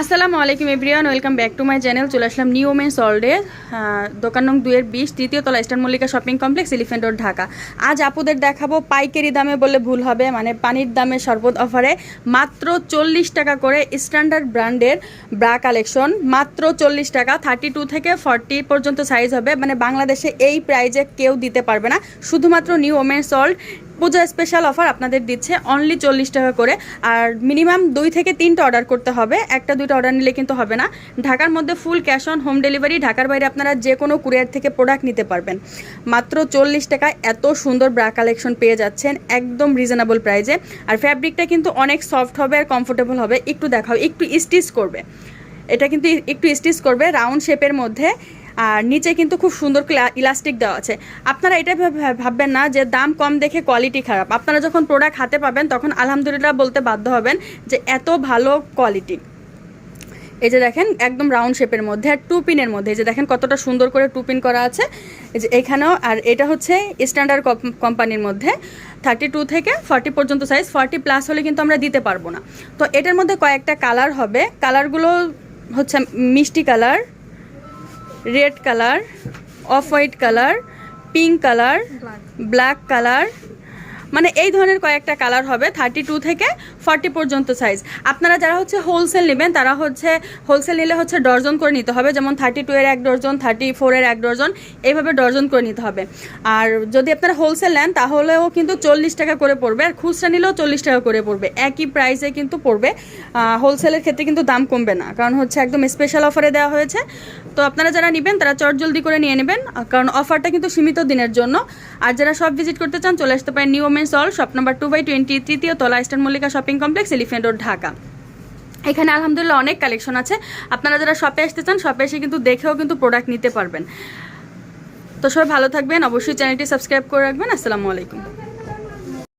আসসালামু আলাইকুম everyone, welcome back to my channel, চলে আসলাম নিউ ওমেন্স অলডে দোকান নং দুয়ের বিশ তৃতীয় তলা Eastern Mallika shopping complex Elephant Road Dhaka. আজ আপুদের দেখাবো পাইকারি দামে বললে ভুল হবে মানে পানির দামে শরবত অফারে মাত্র চল্লিশ টাকা করে স্ট্যান্ডার্ড ব্র্যান্ডের ব্রা কালেকশন মাত্র চল্লিশ টাকা থার্টি টু থেকে ফর্টি পর্যন্ত সাইজ হবে মানে বাংলাদেশে এই প্রাইজে কেউ দিতে পারবে না, শুধুমাত্র new women's old puja special offer আপনাদের দিচ্ছে অনলি চল্লিশ টাকা করে। আর মিনিমাম দুই থেকে তিনটা অর্ডার করতে হবে। একটা, দুইটা অর্ডার নিলে কিন্তু হবে না। ঢাকার মধ্যে full cash on home delivery ঢাকার বাইরে আপনারা যে কোনো কুরিয়ার থেকে প্রোডাক্ট নিতে পারবেন। মাত্র চল্লিশ টাকায় এত সুন্দর ব্রা কালেকশন পেয়ে যাচ্ছেন একদম রিজনেবল প্রাইজে আর ফ্যাব্রিকটা কিন্তু অনেক সফট হবে আর কমফোর্টেবল হবে। একটু দেখাও, একটু স্টিচ করবে। এটা কিন্তু একটু স্টিচ করবে রাউন্ড শেপের মধ্যে। আর নিচে কিন্তু খুব সুন্দর ইলাস্টিক দেওয়া আছে। আপনারা এটা ভাব- ভাববেন না যে দাম কম দেখে কোয়ালিটি খারাপ। আপনারা যখন প্রোডাক্ট হাতে পাবেন, তখন আলহামদুলিল্লাহ বলতে বাধ্য হবেন যে এত ভালো কোয়ালিটি এই যে দেখেন, একদম রাউন্ড শেপের মধ্যে আর টু পিনের মধ্যে। এই যে দেখেন, কতটা সুন্দর করে টু পিন করা আছে। যে এখানেও, আর এটা হচ্ছে স্ট্যান্ডার্ড কোম্পানির মধ্যে। থার্টি টু থেকে ফর্টি পর্যন্ত সাইজ ফর্টি প্লাস হলে কিন্তু আমরা দিতে পারব না। তো এটার মধ্যে কয়েকটা কালার হবে। কালারগুলো হচ্ছে মিষ্টি colour red colour off white colour pink colour black colour মানে এই ধরনের কয়েকটা কালার হবে থার্টি টু থেকে ফর্টি পর্যন্ত সাইজ আপনারা যারা হচ্ছে হোলসেল নেবেন, তারা হচ্ছে হোলসেল নিলে হচ্ছে ডর্জন করে নিতে হবে, যেমন থার্টি টু এর এক ডর্জন থার্টি ফোরের এক ডর্জন এইভাবে ডর্জন করে নিতে হবে। আর যদি আপনারা হোলসেল নেন, তাহলেও কিন্তু চল্লিশ টাকা করে পড়বে, আর খুচরা নিলেও চল্লিশ টাকা করে পড়বে। একই প্রাইসে কিন্তু পড়বে। হোলসেলের ক্ষেত্রে কিন্তু দাম কমবে না, কারণ হচ্ছে একদম স্পেশাল অফারে দেওয়া হয়েছে। তো আপনারা যারা নেবেন, তারা চট জলদি করে নিয়ে নেবেন, কারণ অফারটা কিন্তু সীমিত দিনের জন্য। আর যারা সব ভিজিট করতে চান, চলে আসতে পারেন new women's all shop number two by twenty তৃতীয় তলা eastern Mallika shopping complex elephant road Dhaka এখানে আলহামদুলিল্লাহ অনেক কালেকশন আছে। আপনারা যারা শপে আসতে চান শপে এসে কিন্তু দেখেও কিন্তু প্রোডাক্ট নিতে পারবেন। তো সবাই ভালো থাকবেন। অবশ্যই চ্যানেলটি সাবস্ক্রাইব করে রাখবেন। আসসালামু আলাইকুম।